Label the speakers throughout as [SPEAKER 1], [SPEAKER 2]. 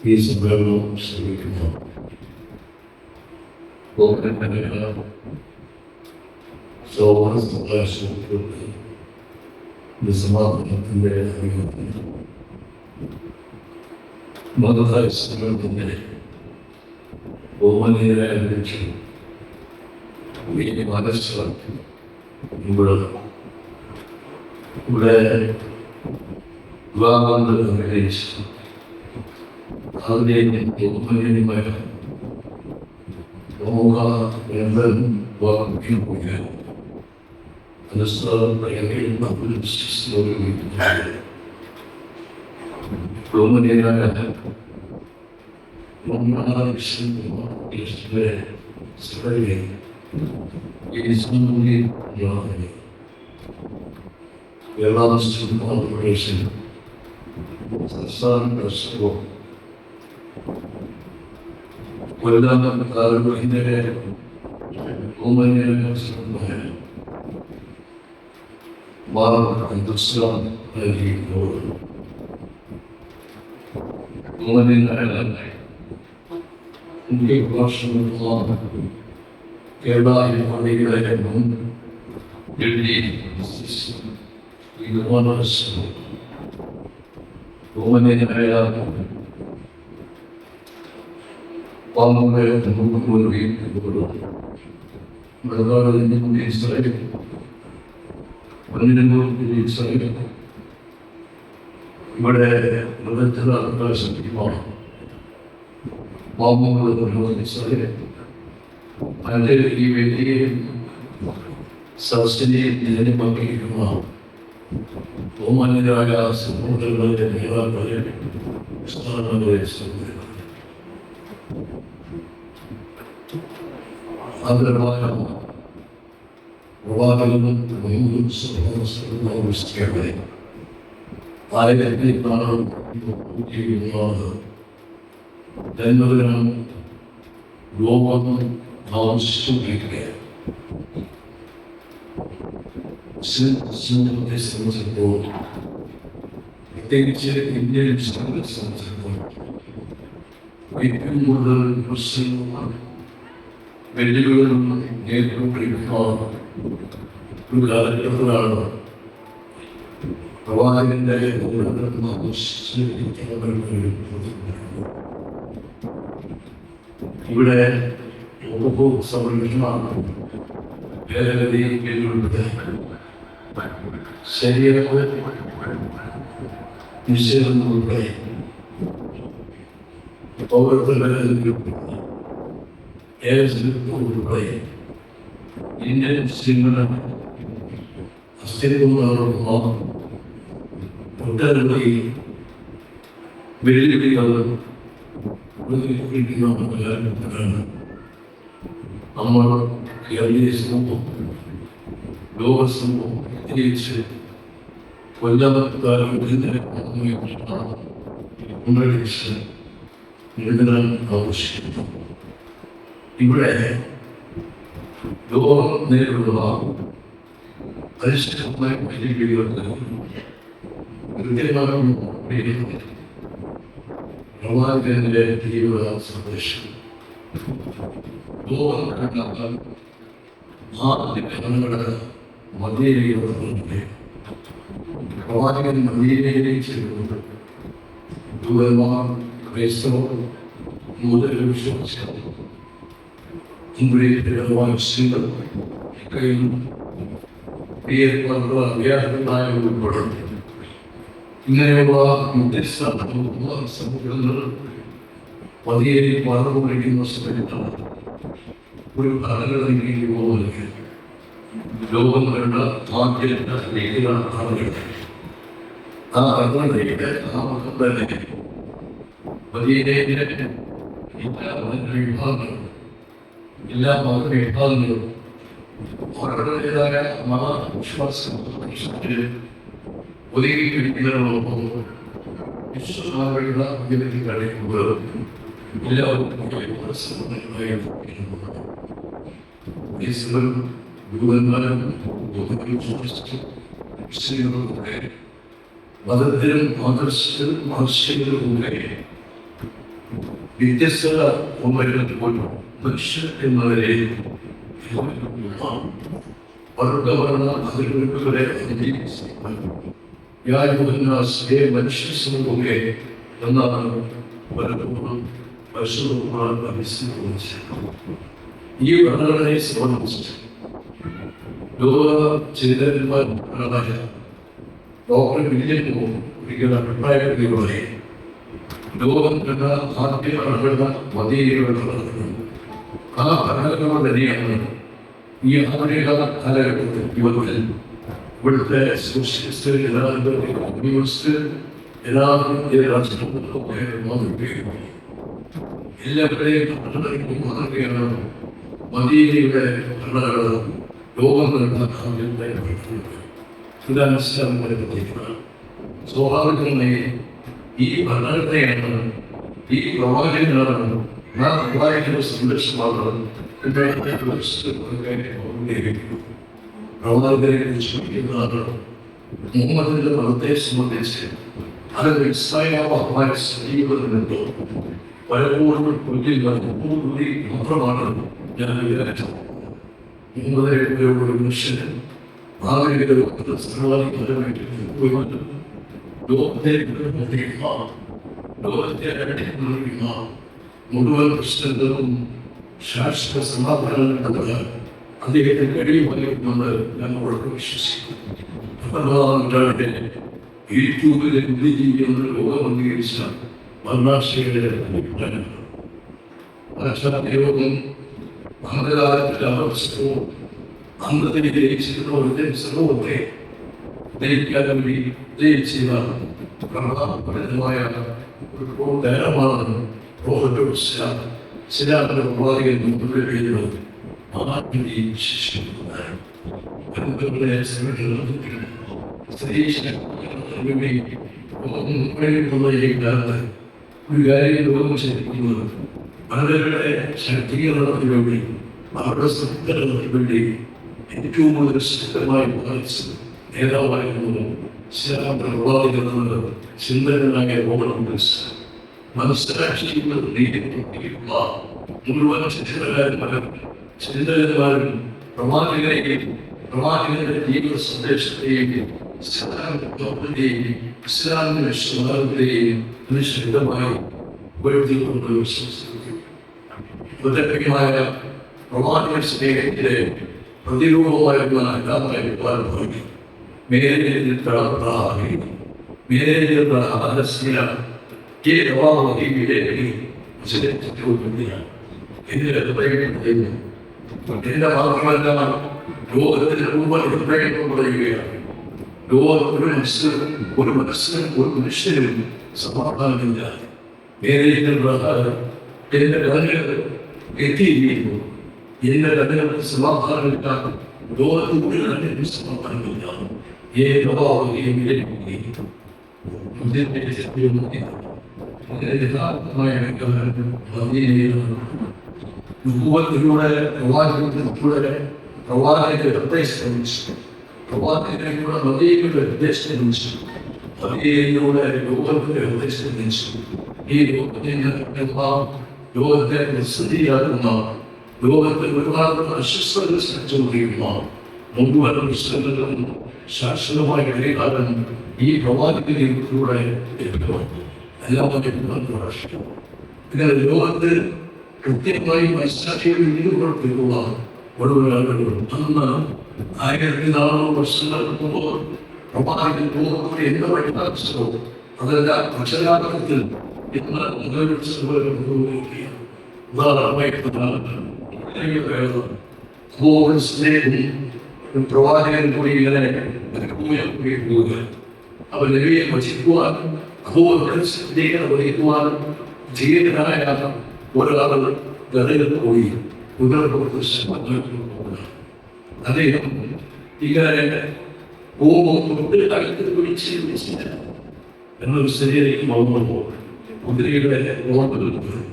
[SPEAKER 1] ഈ സമ്മേളനം ശ്രമിക്കുമ്പോൾ സൗഹൃദ സന്ദർശനത്തിലൂടെ ഇത് സമാധാനത്തിന്റെ മതതാശ്രമത്തിന്റെ ബഹുമാനീയരായ മനുഷ്യൻ ഈ മനസ്സിലാക്കി ഇവിടെ സമ്മേളനം ശ്രമിക്കുന്നു സമാധാനത്തിന്റെ അറിയിക്കുന്നു മതതായ സമ്മേളനത്തിന്റെ ബഹുമാനീയരായ അധ്യക്ഷൻ ഈ മനസ്സിലാക്കി ഇവിടെ ഇവിടെ വിവാഹങ്ങൾ നിർവഹിച്ചു അതിനെ ബഹുമാനീയമായ ലോക എല്ലാം വാങ്ങിപ്പോയി അനുസരണയിൽ നമ്മൾ ബഹുമാനീയരായ Velasco Corporation, San Francisco. കൊല്ലം ഉമ്മനെ ഹിന്ദുസ്ഥാൻ ഇന്ത്യ ഭാഷ കേരള പള്ളികളെ ഡൽഹി ഇസ്രായേൽ. ഇവിടെ വലിയ സബ്സിഡിയെ ജനമാക്കിയിരിക്കുന്ന ബഹുമാന്യരായ സഹോദരങ്ങളുടെ നേതാക്കളെ സ്ഥാനങ്ങളെ ആദരവായ പ്രവാചകനും സഹോദരങ്ങളെ ആയിരത്തി കാണാൻ എന്നതിനാണ് ലോകം ആവശ്യപ്പെട്ടിരിക്കുകയാണ് സമൂഹത്തെ സംബന്ധിച്ചപ്പോൾ പ്രത്യേകിച്ച് ഇന്ത്യൻ സമൂഹത്തെ സംബന്ധിച്ചപ്പോൾ ഏറ്റവും കൂടുതൽ പ്രശ്നങ്ങളും വെല്ലുവിളികളും നേരിട്ടുകൊണ്ടിരിക്കുന്ന ഒരു കാലഘട്ടത്തിലാണ് പ്രവാചകന്റെ ഇവിടെ ഉപഭോഗ സംരക്ഷണമാണ് ഭേദഗതി വെല്ലുവിളിയുടെ ശരീരങ്ങൾ നിഷേധങ്ങളുടെ പൗരത്വങ്ങളുടെ ഏതുടെ ഇന്ത്യൻ മുസ്ലിങ്ങളുടെ അസ്തിത്വങ്ങളുള്ള ഒട്ടനവധി വെല്ലുവിളികൾ നമ്മൾ കേരളീയ സമൂഹം ലോക സമൂഹം പ്രത്യേകിച്ച് കൊല്ലക്കാരും എഴുതാൻ ആവശ്യപ്പെട്ടു ഇവിടെ ലോകം നേരിടുന്ന പരിഷ്കൃതമായ വെല്ലുവിളികൾക്ക് കൃത്യമായ പ്രവാചകന്റെ തീവ്ര സന്ദേശം ലോകം കണ്ടാൽ ആദ്യ ഭരണഘടന മദീനയിലുണ്ട് പ്രവാചകൻ മദീനയിലേക്ക് ചെല്ലുന്നത് ദൂരന്മാർ ക്രൈസ്തവർ മുതൽ വിശ്വസിച്ചു ഇംഗ്ലീഷിലുള്ള മുസ്ലിങ്ങൾ കയ്യിൽ പ്രിയപ്പെട്ട വ്യാപകമായ ഉൾപ്പെടുന്നു ഇങ്ങനെയുള്ള വ്യത്യസ്ത സമൂഹങ്ങൾ പതിയേരി വളർന്നുകൊണ്ടിരിക്കുന്ന സമയത്താണ് ഒരു ഭരണഘടനയ്ക്ക് പോകുന്നത് ലോകം കണ്ട ആദ്യ രീതിയിലാണ് ഭരണഘടന ആ ഭരണഘടനയുടെ ആ മതം തന്നെ പതിയേരിയുടെ എല്ലാ മത വിഭാഗങ്ങളും എല്ലാ മത വിഭാഗങ്ങളും അവരുടേതായ മതവിശ്വാസം ഒതുങ്ങിപ്പിടിക്കുന്നതിനോടൊപ്പം വിശ്വമായുള്ള അഭിവൃദ്ധി കഴിയുമ്പോൾ എല്ലാവർക്കും ദൂതന്മാരും മുസ്ലിങ്ങളുടെ മതത്തിലും മതസ്ഥരും മഹർഷികളുടെ വ്യത്യസ്തത ഉണരുമ്പോൾ മനുഷ്യർ എന്നവരെ വർഗവർണ അതിർവെപ്പുകളെ യാതൊരുനാശയെ മനുഷ്യ സമൂഹമേ എന്നാണ് പലപ്പോഴും പരിശോധന മനസ്സിലാക്കുന്നത് ഈ ഭരണഘടനയെ സംബന്ധിച്ച് ലോക ചിന്തന്മാരായ ഡോക്ടർ വില്യം ഒരിക്കൽ അഭിപ്രായപ്പെടുകയുണ്ടായി ലോകം കണ്ട ആദ്യ ഭരണഘടന മതീയങ്ങളുടെ ആ ഭരണഘടന തന്നെയാണ് ഈ ആധുനിക കാലഘട്ടത്തിൽ യുവത്തിൽ ഇവിടുത്തെ സോഷ്യലിസ്റ്റ് കമ്മ്യൂണിസ്റ്റ് എല്ലാവരുടെയും ഭരണഘടനയ്ക്ക് മാതൃകയാണ് മദീനയുടെ ഭരണഘടന ലോകം ഇതാണ് ഇസ്ലാമിനെ പറ്റിയിട്ടുള്ളത് സ്വാഭാവികമായി ഈ ഭരണഘടനയാണ് ഈ പ്രവാചകനാണ് ആ പ്രവാചകന്റെ സംരക്ഷണമാണ് പ്രവാചകരെ കുറിച്ച് മുഹമ്മദിന്റെ മതത്തെ സംബന്ധിച്ച് അത് ഇസ്ലാമായ ജീവിതത്തിനുണ്ടോ പലപ്പോഴും ഒരിക്കൽ കൂടി മാത്രമാണ് ഞാൻ വിചാരിച്ചത്. ഒരു മനുഷ്യന് ഭാവിയുടെ സർവാധികാരമായിട്ട് ലോകത്തെ ലോകത്തെ മുഴുവൻ പ്രശ്നങ്ങളും ശാശ്വത സമാധാനം അദ്ദേഹത്തിന് കഴിയുമെന്ന് ഞങ്ങൾ ഉറക്കെ വിശ്വസിക്കുന്നു യൂട്യൂബിലെ ബുദ്ധിജീവിയെന്ന് ലോകം അംഗീകരിച്ച വർണാശയുടെ ഭാഷാപ്രയോഗം അഹമ്മദാലത്തിലെ അവസ്ഥവും അന്നത്തെ ജയിച്ചിരുന്നവരുടെ സർവത്തെ ജയിക്കാൻ വേണ്ടി ജയിച്ച പ്രധാനമായ ഒരു പ്രോഗ്രാമാണ് പ്രോഹറ്റോട് ശിലാപന പ്രവാചകൻ മുമ്പിൽ എഴുതുന്നത് ആത്മീയ ശിശുക്കളാണ് ഒരു കാര്യം ലോകം ശരിക്കുന്നത് അവരുടെ ശക്തീകരണത്തിന് വേണ്ടി അവരുടെ സംസ്കരണത്തിന് വേണ്ടി ഏറ്റവും കൂടുതൽ ശക്തമായി ബാധിച്ച നേതാവായിരുന്നു പ്രവാദിക്കുന്നത് ചിന്തകനായ മനസ്സിലാക്കിയിരുന്നത് നീതിയുള്ള മുഴുവൻ ചിന്തകന്മാരും ചിന്തകന്മാരും പ്രവാചകരെയും പ്രവാചകന്റെ ജീവിത സന്ദേശത്തെയും ഇസ്ലാമിന്റെയും ഇസ്ലാമിന്റെ സ്വഭാവത്തെയും നിശ്ചിതമായി ഉയർത്തിക്കൊണ്ട് വിശ്വസിക്കുന്നു. ബുദ്ധപ്രിയമായ റൊമാനിയൻ സ്നേഹത്തിന്റെ പ്രതിരൂപമായിരുന്ന എല്ലാവരും മേലിൽ തളർത്താറി മേലിൽ ആലസ്യ ഈ റൊമാനിയിലെ ഇതിന്റെ മാത്രമല്ല ലോകത്തിന്റെ മുമ്പ് ഹൃദയം പറയുകയാണ്. ലോകത്തിൽ ഒരു മനുഷ്യനും ഒരു മനുഷ്യനും ഒരു മനുഷ്യനും സമാധാനമില്ല. നേരിട്ടുള്ള എന്റെ എത്തിയിരിക്കുന്നു. എന്റെ കഥകൾ സമാധാനമില്ലാത്ത ലോകത്ത് മുഴുവൻ സമാധാനമില്ല നുപൂവത്തിലൂടെ പ്രവാചകത്തിലൂടെ പ്രവാചകന്റെ നിർദ്ദേശിച്ചു പ്രവാചകനിലൂടെ നദിയുടെ നിർദ്ദേശിച്ചു നദിയിലൂടെ ലോകത്തിന്റെ നിർദ്ദേശിച്ചു ഈ ലോകത്തിന്റെ ലോകത്തെ സ്ഥിതിയാകുന്ന ലോകത്തെ ഒരുപാട് അസ്വസ്ഥത സഞ്ചരിക്കുന്ന മുഴുവൻ പ്രശ്നങ്ങളും ശാശ്വതമായ പരിഹാരം ഈ പ്രവാചകനിലൂടെ ലഭ്യമാണ് എല്ലാവരും രാഷ്ട്രം ഇങ്ങനെ ലോകത്ത് കൃത്യമായി മനസ്സിലാക്കിയ ഇതുകൊണ്ടുള്ള ഒടുവിലുകളും അന്ന് ആയിരത്തി നാനൂറ് വർഷങ്ങൾക്ക് മുമ്പ് പ്രവാചകൻ ലോകത്തോടെ എന്ത് വഴി കാണിച്ചോ അതെല്ലാം അക്ഷരാർത്ഥത്തിൽ ഉദാഹരണമായിട്ട് സ്നേഹം പ്രവാചകൻ കൂടി ഇങ്ങനെ അവർ നബിയെ അബോധീകരണ വഹിക്കുവാൻ ധീരനായ ഒരാൾ ഗതയിൽ പോയി ഉദരപ്രദർശനം അദ്ദേഹം ഇങ്ങനെ പോകുമ്പോൾ അകത്ത് പിടിച്ച് എന്നൊരു ശരീരയ്ക്ക് Müdürüyle muhabbet ediyorum.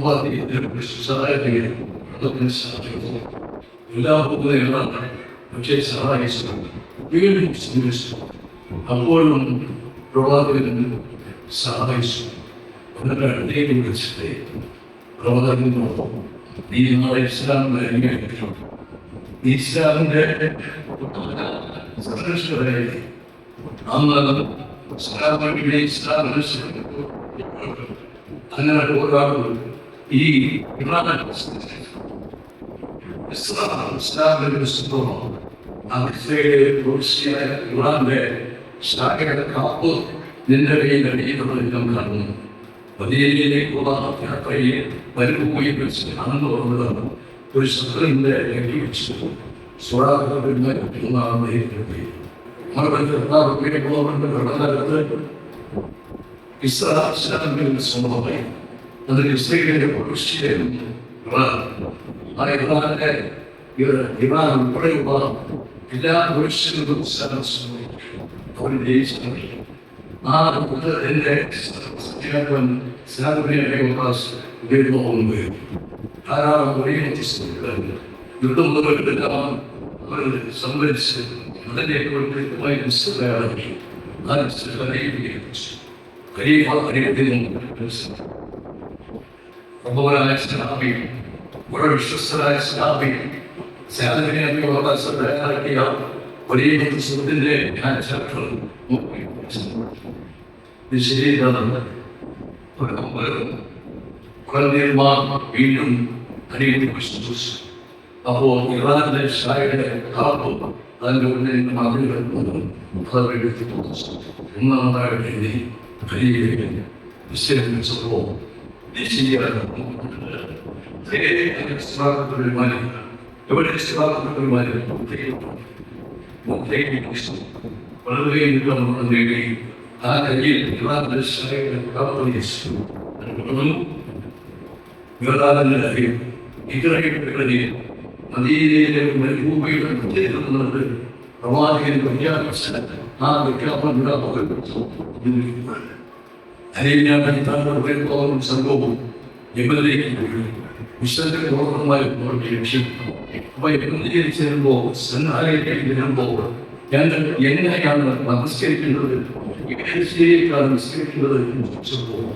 [SPEAKER 1] Muhabbet ediyorum. Saraya gelip Allah'ın saraya gelip Hüda okula yanan Öçek saraya geçsin. Bugün hepsiniz Apollo'nun Romadır'ın saraya geçsin. Onlar neyin gösterdi? Romadır'ın oldu. Dinin Aleyhisselam'la ilgili yapıyor. İslam'ın sarı അങ്ങനെ ഒരാളുകൾ ഈ Iran ഇസ്ലാം ഇസ്ലാമിന്റെ സ്വന്തമാണ് അവിടുത്തെ റൂസിയായ ഇറാന്റെ ശാഖയുടെ കാപ്പ് നിന്റെ കയ്യിൽ അറിയുന്നത് നാം കാണുന്നു. മദീനയിലേക്കുള്ള യാത്രയിൽ മരുഭൂമി വെച്ച് അന്ന് വന്നതാണ് ഒരു ശത്രുവിന്റെ ലക്കി വെച്ച് സ്വരാഹുന്നാണ് ഇസ്ലാമിന്റെ സ്വന്തമായി അതിൽ ഇസ്രയേലിന്റെ ഇറാൻ ആ ഇറാന്റെ ഇറാൻ ഉൾപ്പെടെയുള്ള എല്ലാ പുരുഷനും അവർ ജയിച്ചിട്ടുണ്ട്. ആ എന്റെ സത്യാഗ്രഹം ക്ലാസ് ഉപയോഗമുണ്ട് ധാരാളം ഒരേ യുദ്ധം മുതലെല്ലാം അവർ സംഭരിച്ച് അതിനെ കൊണ്ട് മനസ്സിലാക്കി. ആ ഖലീഫ അറിയത്തിനും പ്രബോധനായ സ്നാപി വളരെ വിശ്വസ്തരായ സ്നാപി സ്നാനത്തിനെ തയ്യാറാക്കിയ ഒരേ സുഹൃത്തിന്റെ ഇത് ശരിയാണ് കുഴന്തിയന്മാർ വീണ്ടും അടിയടി വിശ്വസിച്ചു. അപ്പോൾ ഇറാന്റെ ഷായുടെ കാപ്പ് അതിന്റെ ഉള്ളിൽ നിന്ന് മതിലുകൾ അതെടുത്ത് ഒന്നാമതായിട്ട് എഴുതി ഖലീഫിലേക്ക് വിശ്വസിച്ചപ്പോൾ ദേശീയ എവിടെ വളരെ നേടി ആ കയ്യിൽ ഇത്രയും നദീയിലെ മരുഭൂമിയുടെ പ്രത്യേകതകളുണ്ട് പ്രവാചകൻ പ്രഖ്യാപിച്ച ആ അരേബ്യാൻ സംഭവവും യമനിലേക്ക് പോയി വിശ്വത്തിന്റെ പൂർണമായി ലക്ഷ്യപ്പെട്ടു അപ്പൊ യമനിലേക്ക് ചേരുമ്പോൾ സന്നായിലേക്ക് വരുമ്പോൾ ഞാൻ എങ്ങനെയാണ് നമസ്കരിക്കുന്നത് എങ്ങനെയാണ് നമസ്കരിക്കേണ്ടത് എന്ന് ചോദിച്ചപ്പോൾ